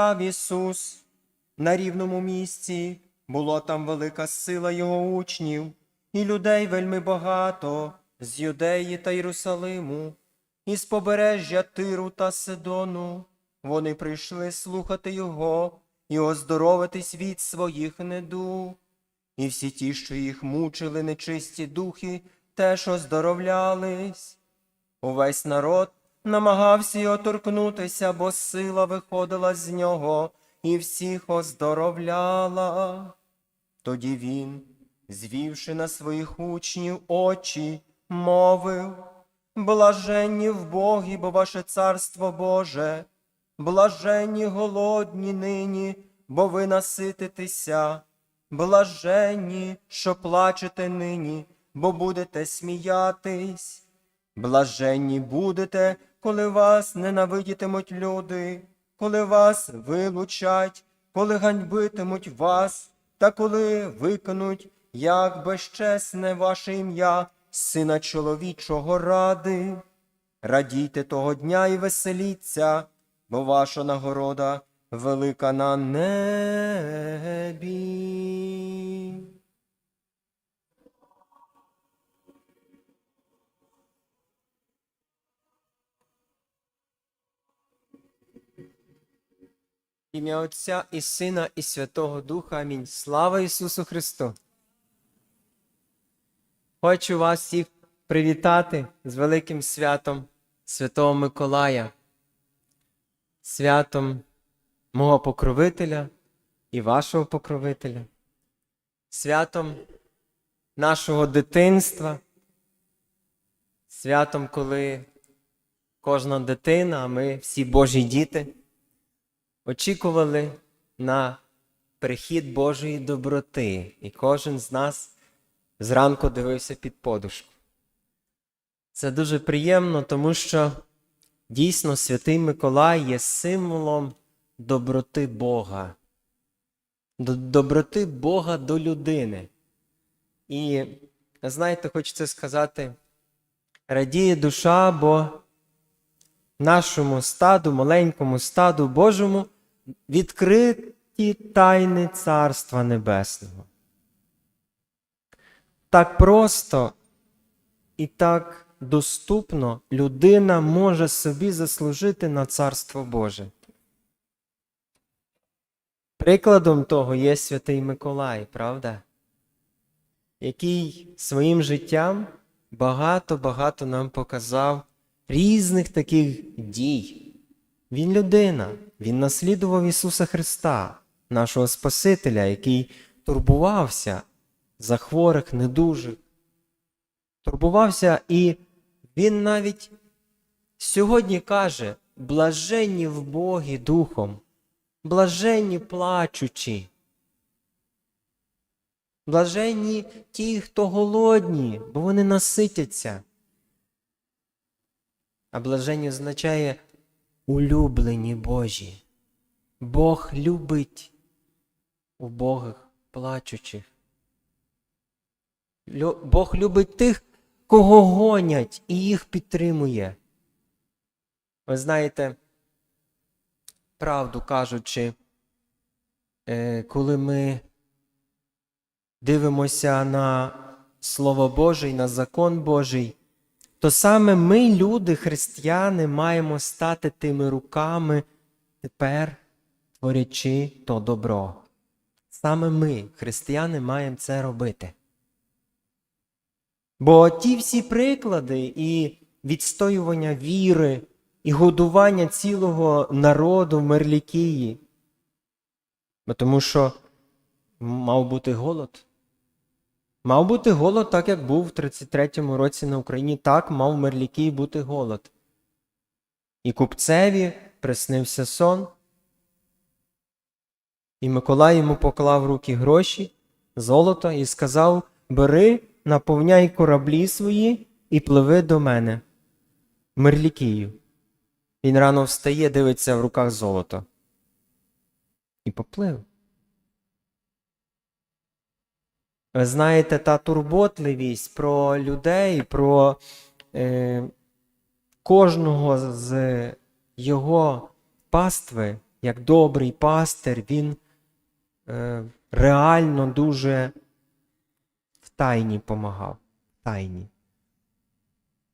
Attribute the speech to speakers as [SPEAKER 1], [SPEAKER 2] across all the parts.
[SPEAKER 1] Ісус на рівному місці, було там велика сила його учнів, і людей вельми багато з Юдеї та Єрусалиму, і з побережжя Тиру та Сидону. Вони прийшли слухати його і оздоровитись від своїх недуг. І всі ті, що їх мучили нечисті духи, теж оздоровлялись. Увесь народ намагався його торкнутися, бо сила виходила з нього і всіх оздоровляла. Тоді він, звівши на своїх учнів очі, мовив, блаженні в Богі, бо ваше царство Боже, блаженні голодні нині, бо ви насититеся, блаженні, що плачете нині, бо будете сміятись. Блаженні будете, коли вас ненавидітимуть люди, коли вас вилучать, коли ганьбитимуть вас, та коли виконуть, як безчесне ваше ім'я, сина чоловічого ради. Радійте того дня і веселіться, бо ваша нагорода велика на небі. Ім'я Отця і Сина, і Святого Духа. Амінь. Слава Ісусу Христу! Хочу вас всіх привітати з великим святом Святого Миколая, святом мого покровителя і вашого покровителя, святом нашого дитинства, святом, коли кожна дитина, а ми всі Божі діти очікували на прихід Божої доброти, і кожен з нас зранку дивився під подушку. Це дуже приємно, тому що дійсно святий Миколай є символом доброти Бога, доброти Бога до людини. І знаєте, хочеться сказати, радіє душа, бо нашому стаду, маленькому стаду Божому, відкриті тайни Царства Небесного. Так просто і так доступно людина може собі заслужити на Царство Боже. Прикладом того є святий Миколай, правда? Який своїм життям багато-багато нам показав різних таких дій. Він людина, він наслідував Ісуса Христа, нашого Спасителя, який турбувався за хворих, недужих. Турбувався, і Він навіть сьогодні каже: блаженні в Богі духом, блаженні плачучі. Блаженні ті, хто голодні, бо вони наситяться. А блаженні означає улюблені Божі. Бог любить убогих, плачучих. Бог любить тих, кого гонять і їх підтримує. Ви знаєте, правду кажучи, е, коли ми дивимося на Слово Боже і на закон Божий, то саме ми, люди, християни, маємо стати тими руками тепер, творячи то добро. Саме ми, християни, маємо це робити. Бо ті всі приклади і відстоювання віри, і годування цілого народу в Мерлікії, тому що мав бути голод. Мав бути голод, так як був в 33-му році на Україні, так мав в Мерлікії бути голод. І купцеві приснився сон. І Миколай йому поклав руки гроші, золото і сказав: Бери, наповняй кораблі свої і пливи до мене. Мерлікію. Він рано встає, дивиться в руках золото. І поплив. Знаєте, та турботливість про людей, про е, кожного з його пастви, як добрий пастир, він е, реально дуже в тайні помагав. Тайні.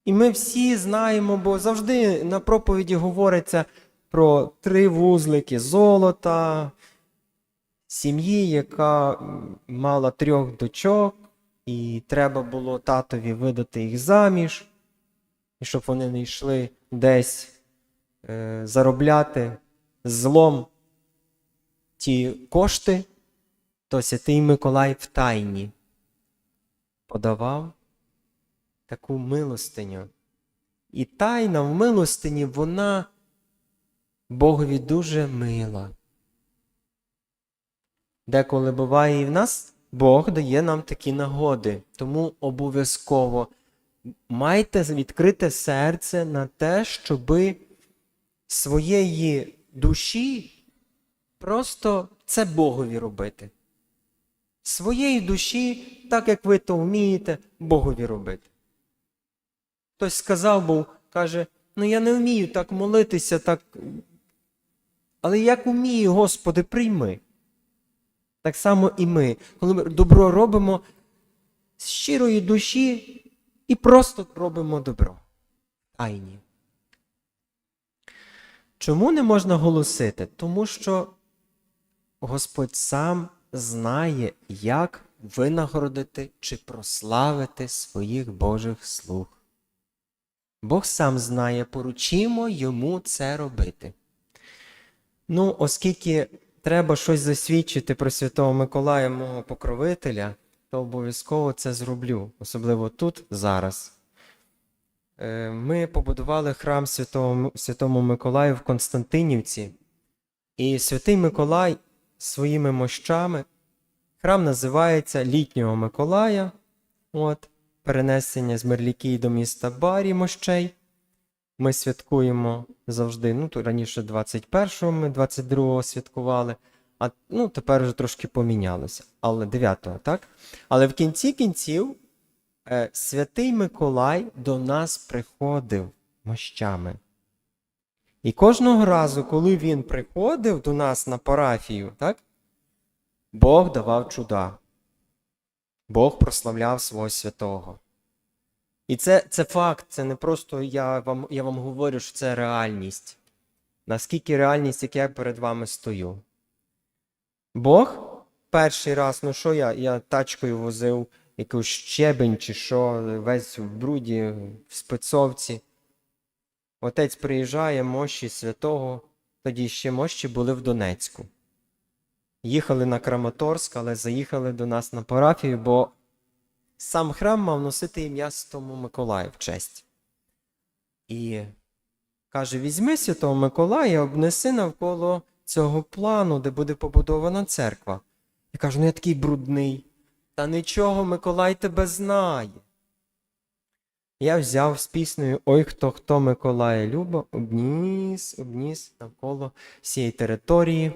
[SPEAKER 1] І ми всі знаємо, бо завжди на проповіді говориться про три вузлики золота, сім'ї, яка мала трьох дочок, і треба було татові видати їх заміж, і щоб вони не йшли десь е, заробляти злом ті кошти, то святий Миколай в тайні подавав таку милостиню. І тайна в милостині, вона Богові дуже мила. Деколи буває і в нас Бог дає нам такі нагоди. Тому обов'язково майте відкрите серце на те, щоби своєї душі просто це Богові робити. Своєї душі, так як ви то вмієте, Богові робити. Хтось сказав, був, каже, ну я не вмію так молитися, так. Але як вмію, Господи, прийми. Так само і ми, коли ми добро робимо з щирої душі і просто робимо добро. Тайні. Чому не можна голосити? Тому що Господь сам знає, як винагородити чи прославити своїх Божих слуг. Бог сам знає, поручимо йому це робити. Ну, оскільки треба щось засвідчити про Святого Миколая, мого покровителя, то обов'язково це зроблю, особливо тут, зараз. Е, Ми побудували храм Святого, Святому Миколаю в Константинівці, і Святий Миколай своїми мощами, храм називається Літнього Миколая, от, перенесення з Мерлікій до міста Барі мощей. Ми святкуємо завжди. Ну, то раніше 21-го ми 22-го святкували, а ну, тепер вже трошки помінялося. Але 9-го, так? Але в кінці кінців е, святий Миколай до нас приходив мощами. І кожного разу, коли він приходив до нас на парафію, так? Бог давав чуда. Бог прославляв свого святого. І це, це факт, це не просто я вам, я вам говорю, що це реальність. Наскільки реальність, як я перед вами стою. Бог перший раз, ну що я? Я тачкою возив якийсь щебень чи що, весь в бруді, в спецовці. Отець приїжджає, мощі святого, тоді ще мощі були в Донецьку. Їхали на Краматорськ, але заїхали до нас на парафію, бо сам храм мав носити ім'я Святому Миколаю в честь. І каже: візьми Святого Миколая, обнеси навколо цього плану, де буде побудована церква. Я кажу, ну я такий брудний. Та нічого, Миколай тебе знає. Я взяв з піснею Ой хто хто Миколая Люба, обніс, обніс навколо всієї території,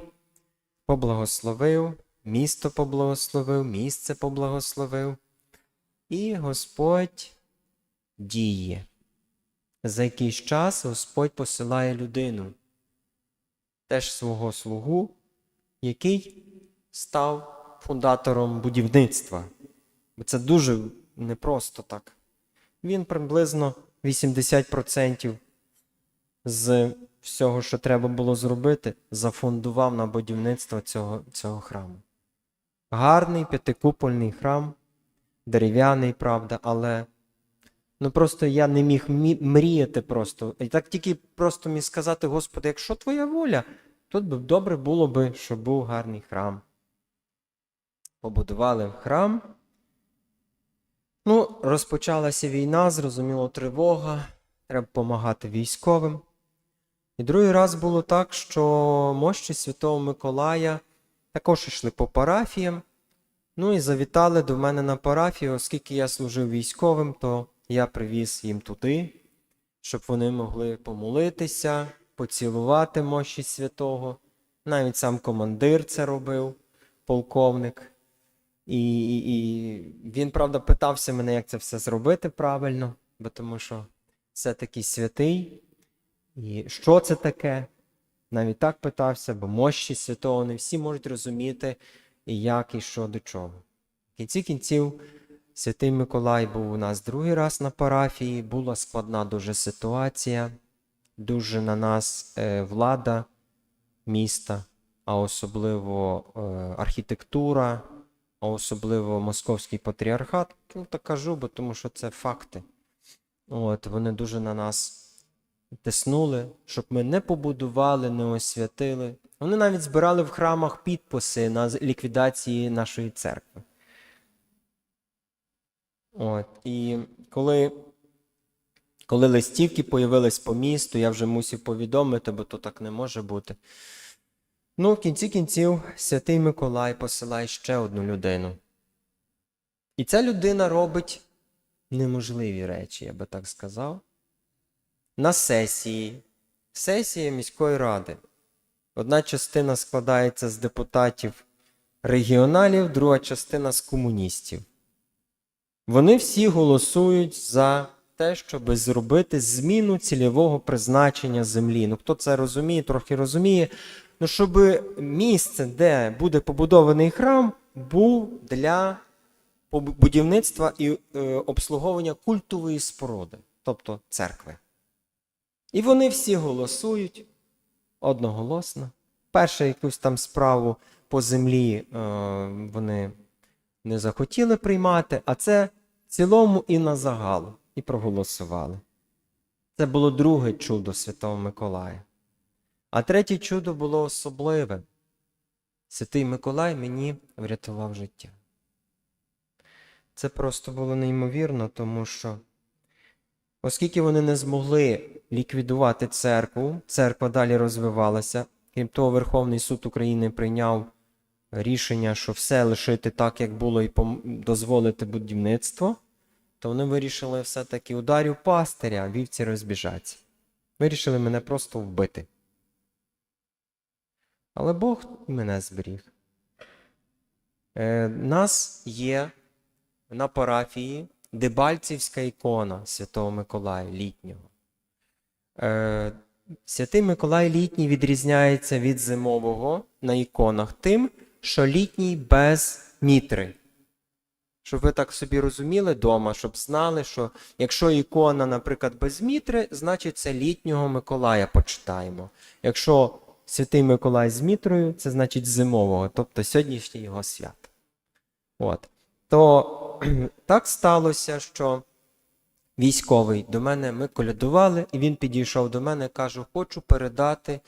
[SPEAKER 1] поблагословив, місто поблагословив, місце поблагословив. І Господь діє. За якийсь час Господь посилає людину, теж свого слугу, який став фундатором будівництва. Бо це дуже непросто так. Він приблизно 80% з всього, що треба було зробити, зафундував на будівництво цього, цього храму. Гарний п'ятикупольний храм дерев'яний, правда, але ну просто я не міг мріяти просто. І так тільки просто міг сказати, Господи, якщо твоя воля, тут би добре було би, щоб був гарний храм. Побудували храм. Ну, розпочалася війна, зрозуміло, тривога. Треба допомагати військовим. І другий раз було так, що мощі Святого Миколая також йшли по парафіям. Ну і завітали до мене на парафію, оскільки я служив військовим, то я привіз їм туди, щоб вони могли помолитися, поцілувати мощі святого. Навіть сам командир це робив, полковник. І, і, і він, правда, питався мене, як це все зробити правильно, бо тому що це такий святий. І що це таке? навіть так питався, бо мощі святого не всі можуть розуміти, і як, і що до чого. В кінці кінців, святий Миколай був у нас другий раз на парафії, була складна дуже ситуація, дуже на нас е, влада міста, а особливо е, архітектура, а особливо московський патріархат. Ну, так кажу, бо тому що це факти. От, вони дуже на нас тиснули, щоб ми не побудували, не освятили. Вони навіть збирали в храмах підписи на ліквідації нашої церкви. От, і коли, коли листівки появились по місту, я вже мусив повідомити, бо то так не може бути. Ну, в кінці кінців, святий Миколай посилає ще одну людину. І ця людина робить неможливі речі, я би так сказав. На сесії, сесія міської ради. Одна частина складається з депутатів регіоналів, друга частина з комуністів. Вони всі голосують за те, щоб зробити зміну цільового призначення землі. Ну, хто це розуміє, трохи розуміє. Ну, щоб місце, де буде побудований храм, був для будівництва і е, обслуговування культової споруди, тобто церкви. І вони всі голосують одноголосно. Перше якусь там справу по землі е, вони не захотіли приймати, а це в цілому і на загал. І проголосували. Це було друге чудо Святого Миколая. А третє чудо було особливе. Святий Миколай мені врятував життя. Це просто було неймовірно, тому що, оскільки вони не змогли ліквідувати церкву, церква далі розвивалася. Крім того, Верховний суд України прийняв рішення, що все лишити так, як було, і дозволити будівництво, то вони вирішили все-таки ударів пастиря, вівці розбіжаться. Вирішили мене просто вбити. Але Бог мене зберіг. Е, нас є на парафії Дебальцівська ікона Святого Миколая літнього. Е, Святий Миколай літній відрізняється від зимового на іконах тим, що літній без мітри. Щоб ви так собі розуміли вдома, щоб знали, що якщо ікона, наприклад, без мітри, значить це літнього Миколая почитаємо. Якщо Святий Миколай з мітрою, це значить зимового, тобто сьогоднішнє його свято. От. То так сталося, що військовий до мене ми колядували, і він підійшов до мене і каже: Хочу передати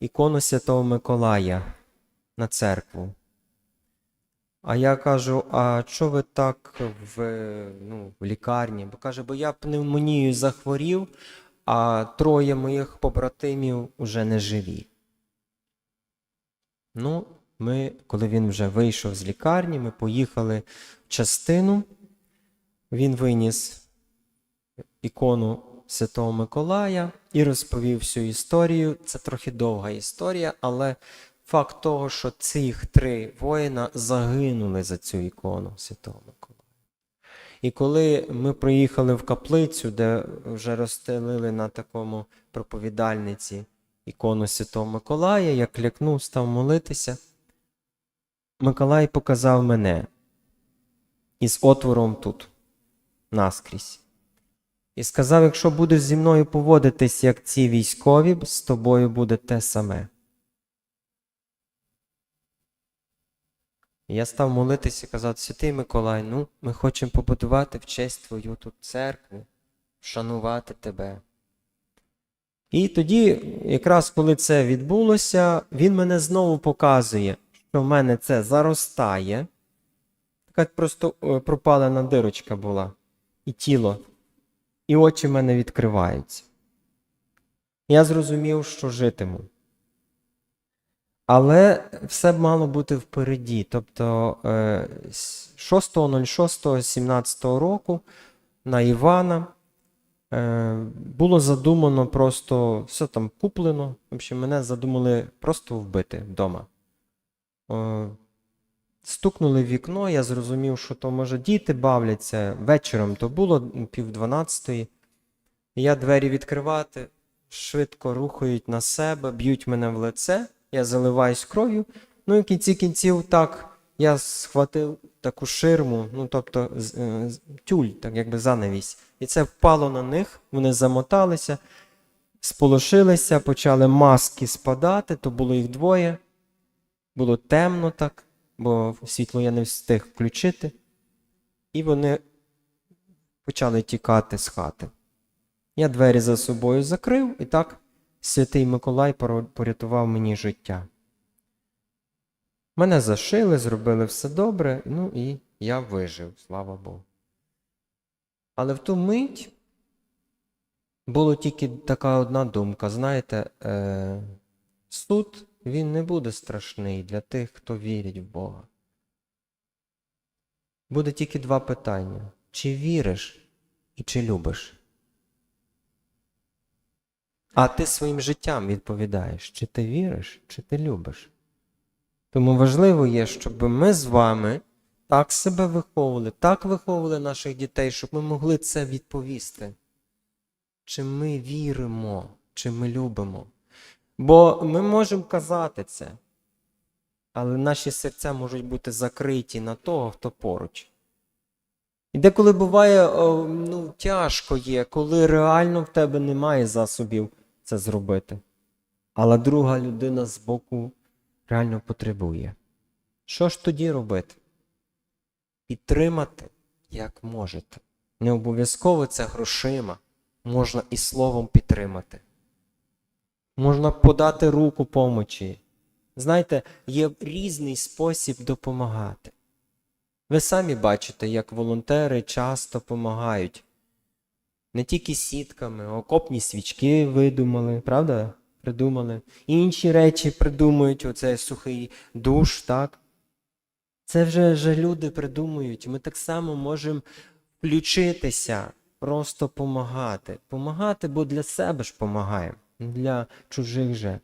[SPEAKER 1] ікону Святого Миколая на церкву. А я кажу: а що ви так в, ну, в лікарні? Бо каже, бо я пневмонією захворів, а троє моїх побратимів уже не живі. Ну, ми, коли він вже вийшов з лікарні, ми поїхали частину. Він виніс ікону Святого Миколая і розповів всю історію. Це трохи довга історія, але факт того, що цих три воїна загинули за цю ікону Святого Миколая. І коли ми приїхали в каплицю, де вже розстелили на такому проповідальниці ікону Святого Миколая, я клякнув, став молитися. Миколай показав мене із отвором тут, наскрізь. І сказав: якщо будеш зі мною поводитись, як ці військові, з тобою буде те саме. Я став молитися і казати, Святий Миколай, ну, ми хочемо побудувати в честь твою тут церкву, вшанувати тебе. І тоді, якраз коли це відбулося, він мене знову показує, що в мене це заростає. Така просто е, пропалена дирочка була, і тіло, і очі в мене відкриваються. Я зрозумів, що житиму. Але все мало бути впереді. Тобто е, 6.06.17 року на Івана е, було задумано просто все там куплено. В общем, мене задумали просто вбити вдома. Стукнули в вікно, я зрозумів, що то може діти бавляться. Вечором то було пів дванадцятої. Я двері відкривати, швидко рухають на себе, б'ють мене в лице, я заливаюсь кров'ю. Ну і в кінці кінців так я схватив таку ширму, ну тобто е, тюль, так якби занавість. І це впало на них, вони замоталися, сполошилися, почали маски спадати, то було їх двоє. Було темно так, бо світло я не встиг включити. І вони почали тікати з хати. Я двері за собою закрив, і так святий Миколай порятував мені життя. Мене зашили, зробили все добре, ну і я вижив, слава Богу. Але в ту мить було тільки така одна думка: знаєте, е, суд він не буде страшний для тих, хто вірить в Бога. Буде тільки два питання: чи віриш і чи любиш? А ти своїм життям відповідаєш, чи ти віриш, чи ти любиш. Тому важливо є, щоб ми з вами так себе виховували, так виховували наших дітей, щоб ми могли це відповісти. Чи ми віримо, чи ми любимо. Бо ми можемо казати це, але наші серця можуть бути закриті на того, хто поруч. І деколи буває ну, тяжко є, коли реально в тебе немає засобів це зробити. Але друга людина з боку реально потребує. Що ж тоді робити? Підтримати, як можете. Не обов'язково це грошима, можна і словом підтримати. Можна подати руку помочі. Знаєте, є різний спосіб допомагати. Ви самі бачите, як волонтери часто допомагають. Не тільки сітками, окопні свічки видумали, правда? Придумали. Інші речі придумують, оце сухий душ, так? Це вже, вже люди придумують. Ми так само можемо включитися, просто помагати. Помагати, бо для себе ж помагаємо, для чужих же.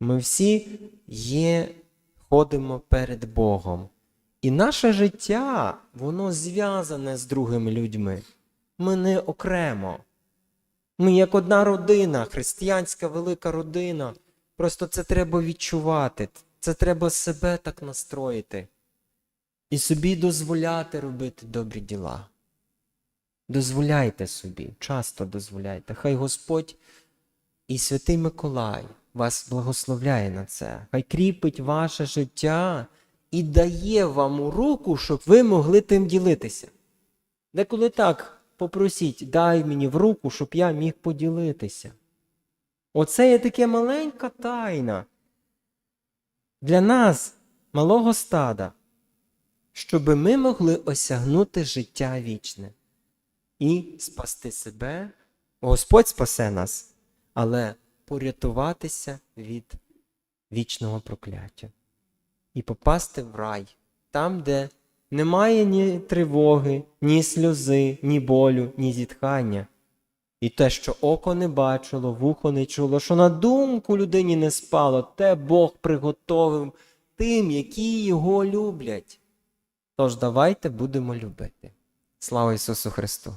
[SPEAKER 1] Ми всі є, ходимо перед Богом. І наше життя, воно зв'язане з другими людьми. Ми не окремо. Ми як одна родина, християнська велика родина. Просто це треба відчувати. Це треба себе так настроїти. І собі дозволяти робити добрі діла. Дозволяйте собі, часто дозволяйте. Хай Господь і Святий Миколай вас благословляє на це. Хай кріпить ваше життя і дає вам руку, щоб ви могли тим ділитися. Деколи так попросіть, дай мені в руку, щоб я міг поділитися. Оце є таке маленька тайна для нас, малого стада, щоб ми могли осягнути життя вічне і спасти себе. Господь спасе нас, але порятуватися від вічного прокляття і попасти в рай, там, де немає ні тривоги, ні сльози, ні болю, ні зітхання. І те, що око не бачило, вухо не чуло, що на думку людині не спало, те Бог приготовив тим, які його люблять. Тож давайте будемо любити. Слава Ісусу Христу!